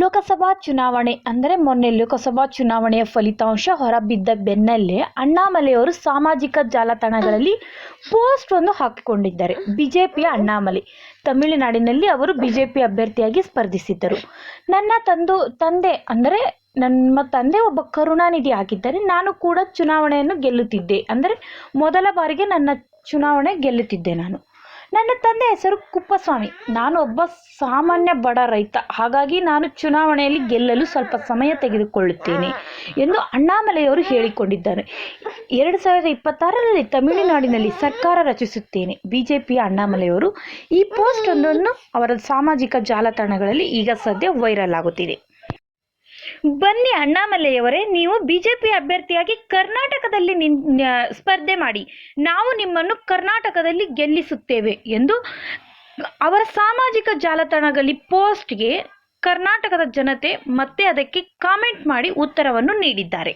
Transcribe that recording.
ಲೋಕಸಭಾ ಚುನಾವಣೆ ಅಂದರೆ ಮೊನ್ನೆ ಲೋಕಸಭಾ ಚುನಾವಣೆಯ ಫಲಿತಾಂಶ ಹೊರಬಿದ್ದ ಬೆನ್ನಲ್ಲೇ ಅಣ್ಣಾಮಲೆಯವರು ಸಾಮಾಜಿಕ ಜಾಲತಾಣಗಳಲ್ಲಿ ಪೋಸ್ಟ್ ಒಂದು ಹಾಕಿಕೊಂಡಿದ್ದಾರೆ. ಬಿಜೆಪಿಯ ಅಣ್ಣಾಮಲೆ. ತಮಿಳುನಾಡಿನಲ್ಲಿ ಅವರು ಬಿಜೆಪಿ ಅಭ್ಯರ್ಥಿಯಾಗಿ ಸ್ಪರ್ಧಿಸಿದ್ದರು. ನನ್ನ ತಂದು, ತಂದೆ ಅಂದರೆ ನಮ್ಮ ತಂದೆ ಒಬ್ಬ ಕರುಣಾನಿಧಿ ಆಗಿದ್ದರೆ ನಾನು ಕೂಡ ಚುನಾವಣೆಯನ್ನು ಗೆಲ್ಲುತ್ತಿದ್ದೆ. ಅಂದರೆ ಮೊದಲ ಬಾರಿಗೆ ನನ್ನ ಚುನಾವಣೆ ಗೆಲ್ಲುತ್ತಿದ್ದೆ ನಾನು. ನನ್ನ ತಂದೆ ಹೆಸರು ಕುಪ್ಪಸ್ವಾಮಿ. ನಾನು ಒಬ್ಬ ಸಾಮಾನ್ಯ ಬಡ ರೈತ. ಹಾಗಾಗಿ ನಾನು ಚುನಾವಣೆಯಲ್ಲಿ ಗೆಲ್ಲಲು ಸ್ವಲ್ಪ ಸಮಯ ತೆಗೆದುಕೊಳ್ಳುತ್ತೇನೆ ಎಂದು ಅಣ್ಣಾಮಲೆಯವರು ಹೇಳಿಕೊಂಡಿದ್ದಾರೆ. ಎರಡು ಸಾವಿರದ ಇಪ್ಪತ್ತಾರರಲ್ಲಿ ತಮಿಳುನಾಡಿನಲ್ಲಿ ಸರ್ಕಾರ ರಚಿಸುತ್ತೇನೆ, ಬಿಜೆಪಿಯ ಅಣ್ಣಾಮಲೆಯವರು. ಈ ಪೋಸ್ಟ್ ಒಂದನ್ನು ಅವರ ಸಾಮಾಜಿಕ ಜಾಲತಾಣಗಳಲ್ಲಿ ಈಗ ಸದ್ಯ ವೈರಲ್ ಆಗುತ್ತಿದೆ. ಬನ್ನಿ ಅಣ್ಣಾಮಲೆಯವರೇ, ನೀವು ಬಿಜೆಪಿ ಅಭ್ಯರ್ಥಿಯಾಗಿ ಕರ್ನಾಟಕದಲ್ಲಿ ನಿನ್ ಸ್ಪರ್ಧೆ ಮಾಡಿ. ನಾವು ನಿಮ್ಮನ್ನು ಕರ್ನಾಟಕದಲ್ಲಿ ಗೆಲ್ಲಿಸುತ್ತೇವೆ ಎಂದು ಅವರ ಸಾಮಾಜಿಕ ಜಾಲತಾಣಗಳಲ್ಲಿ ಪೋಸ್ಟ್ಗೆ ಕರ್ನಾಟಕದ ಜನತೆ ಮತ್ತೆ ಅದಕ್ಕೆ ಕಾಮೆಂಟ್ ಮಾಡಿ ಉತ್ತರವನ್ನು ನೀಡಿದ್ದಾರೆ.